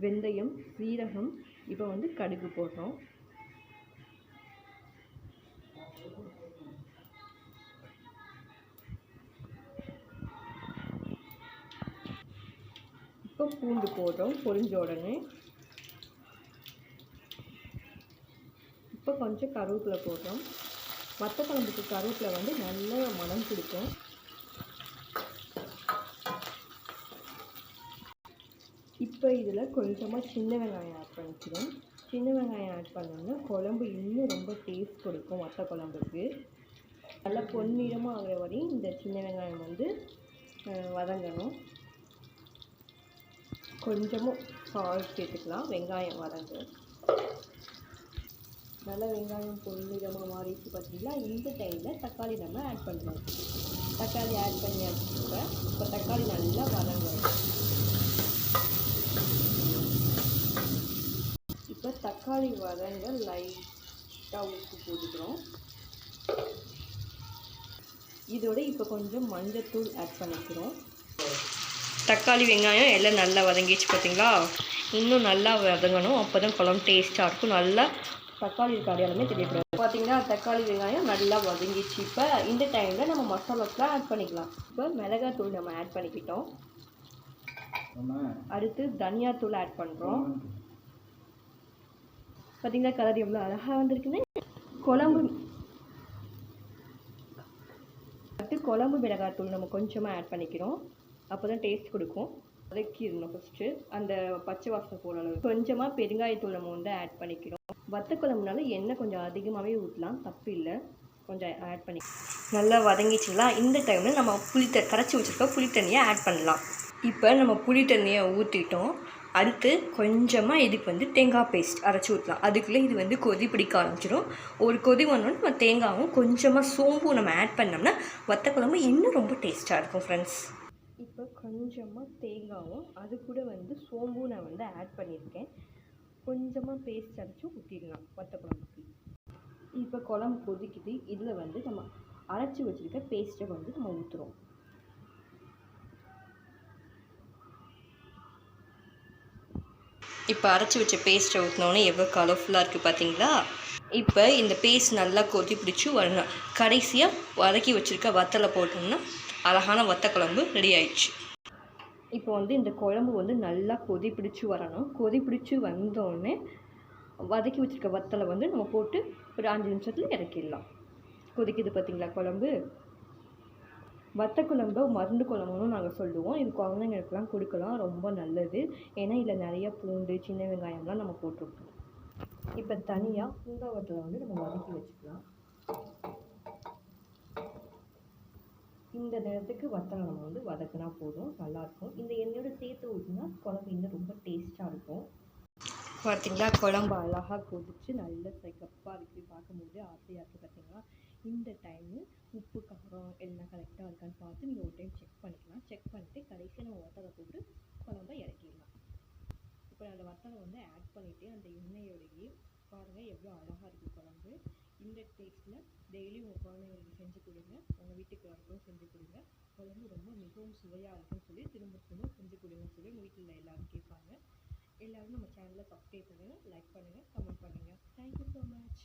வெந்தயம் சீரகம் இப்போ வந்து கடுகு போடுறோம் இப்போ பூண்டு போடுறோம் பொரிஞ்ச உடனே. இப்போ கொஞ்சம் கருவேப்பிலை போடுறோம் மற்ற குழம்புக்கு கருவேப்பிலை வந்து நல்ல மனம் கொடுக்கும் இப்போ இதில் கொஞ்சமாக சின்ன வெங்காயம் ஆட் பண்ணிக்கிறோம் சின்ன வெங்காயம் ஆட் பண்ணோம்னா குழம்பு இன்னும் ரொம்ப டேஸ்ட் கொடுக்கும் வத்த குழம்புக்கு. நல்லா பொன்னிறமாக ஆகிற வரையும் இந்த சின்ன வெங்காயம் வந்து வதங்கணும். கொஞ்சமும் சால்ட் சேர்த்துக்கலாம். வெங்காயம் வதங்க. நல்லா வெங்காயம் பொன்னிறமாக மாறிடுச்சு பார்த்தீங்களா? இந்த டைமில் தக்காளி நம்ம ஆட் பண்ணுவோம் தக்காளி ஆட் பண்ணி இப்போ இப்போ தக்காளி நல்லா வதங்கணும் இப்போ தக்காளி வதங்க லைட்டாக உப்பு போட்டுக்கிறோம். இதோட இப்போ கொஞ்சம் மஞ்சத்தூள் ஆட் பண்ணிக்கிறோம். தக்காளி வெங்காயம் எல்லாம் நல்லா வதங்கிடுச்சு பார்த்தீங்களா இன்னும் நல்லா வதங்கணும். அப்போ தான் குழம்பு டேஸ்ட்டாக இருக்கும். நல்லா தக்காளி இருக்க அடையாளமே தெரியக்கூடாது பார்த்தீங்கன்னா தக்காளி வெங்காயம் நல்லா வதங்கிடுச்சு. இப்போ இந்த டைமில் நம்ம மசாலாஸ்லாம் ஆட் பண்ணிக்கலாம். இப்போ மிளகாத்தூள் நம்ம ஆட் பண்ணிக்கிட்டோம். அடுத்து தனியாத்தூள் ஆட் பண்ணுறோம் பார்த்தீங்களா கலர் எவ்வளோ அழகாக வந்திருக்குன்னு குழம்பு. அடுத்து குழம்பு மிளகாத்தூள் நம்ம கொஞ்சமாக ஆட் பண்ணிக்கிறோம். அப்போ தான் டேஸ்ட் கொடுக்கும். வதக்கிடணும் ஃபஸ்ட்டு அந்த பச்சை வாசனை போகிற கொஞ்சமாக பெருங்காயத்தூள் நம்ம வந்து ஆட் பண்ணிக்கிறோம். வத்த குழம்புனால எண்ணெய் கொஞ்சம் அதிகமாகவே ஊற்றலாம் தப்பு இல்லை. கொஞ்சம் ஆட் பண்ணி. நல்லா வதங்கிச்சுங்களா இந்த டைமில் நம்ம புளி த கரைச்சி வச்சுருக்க புளி தண்ணியை ஆட் பண்ணலாம். இப்போ நம்ம புளி தண்ணியை ஊற்றிட்டோம் அடுத்து கொஞ்சமாக இதுக்கு வந்து தேங்காய் பேஸ்ட் அரைச்சி ஊற்றலாம் அதுக்குள்ளே இது வந்து கொதி பிடிக்க ஆரம்பிச்சிடும் ஒரு கொதி வந்தோடனே நம்ம தேங்காயும் கொஞ்சமாக சோம்பும் நம்ம ஆட் பண்ணோம்னா வத்த குழம்பு இன்னும் ரொம்ப டேஸ்ட்டாக இருக்கும் ஃப்ரெண்ட்ஸ் இப்போ கொஞ்சமாக தேங்காயும் அது கூட வந்து சோம்பும் நான் வந்து ஆட் பண்ணியிருக்கேன். கொஞ்சமாக பேஸ்ட் அரைச்சி ஊற்றிடலாம் வத்த குழம்புக்கு. இப்போ குழம்பு கொதிக்குது. இதில் வந்து நம்ம அரைச்சி வச்சுருக்க பேஸ்ட்டை வந்து நம்ம ஊற்றுறோம் இப்போ அரைச்சி வச்ச பேஸ்ட்டை ஊற்றினோன்னே எவ்வளோ கலர்ஃபுல்லாக இருக்குது பார்த்தீங்களா? இப்போ இந்த பேஸ்ட் நல்லா கொதி பிடிச்சி வரணும். கடைசியாக வதக்கி வச்சுருக்க வத்தலை போட்டோம்னா அழகான வத்த குழம்பு ரெடி ஆயிடுச்சு. இப்போ வந்து இந்த குழம்பு வந்து நல்லா கொதி பிடிச்சி வரணும். கொதி பிடிச்சி வந்தோடனே வதக்கி வச்சுருக்க வத்தலை வந்து நம்ம போட்டு ஒரு அஞ்சு நிமிஷத்தில் இறக்கிடலாம். கொதிக்குது பார்த்தீங்களா குழம்பு? வத்த குழம்பு மருந்து குழம்புன்னு நாங்கள் சொல்லுவோம். இது குழந்தைங்களுக்குலாம் கொடுக்கலாம். ரொம்ப நல்லது. ஏன்னா இதில் நிறைய பூண்டு சின்ன வெங்காயம்லாம் நம்ம போட்டிருக்கோம். இப்போ தனியாக பூங்காவத்தில் வந்து நம்ம வதக்கி வச்சுக்கலாம். இந்த நேரத்துக்கு வத்தலை நம்ம வந்து வதக்கினா போதும். நல்லாயிருக்கும். இந்த எண்ணெயோட சேர்த்து ஊற்றினா குழம்பு இன்னும் ரொம்ப டேஸ்ட்டாக இருக்கும். பார்த்தீங்களா குழம்பு அழகாக கொதிச்சு நல்ல சிகப்பாக இருக்குது பார்க்கும்போது ஆசையாக இருக்குது பார்த்தீங்களா இந்த டைமு உப்பு காரம் எல்லாம் கரெக்டாக இருக்கான்னு பார்த்து நீங்கள் ஒரு டைம் செக் பண்ணிக்கலாம். செக் பண்ணிட்டு கடைசியாக நம்ம வத்தலை போட்டு குழம்ப இறக்கிடலாம். இப்போ அந்த வத்தலை வந்து ஆட் பண்ணிவிட்டு அந்த எண்ணெயோடையே பாருங்கள் எவ்வளோ அழகாக இருக்குது குழம்பு. இந்த டேஸ்ட்டில் டெய்லி உங்கள் குழந்தைங்களுக்கு செஞ்சு கொடுங்க. உங்கள் வீட்டுக்காரருக்கும் செஞ்சு கொடுங்க. குழம்பு ரொம்ப மிகவும் சுவையாக இருக்குன்னு சொல்லி திரும்ப திரும்ப செஞ்சு கொடுங்கன்னு சொல்லி உங்கள் வீட்டில் எல்லோரும் கேட்பாங்க. எல்லாரும் நம்ம சேனலை சப்ஸ்கிரைப் பண்ணுங்கள் லைக் பண்ணுங்கள் கமெண்ட் பண்ணுங்கள் தேங்க்யூ ஸோ மச்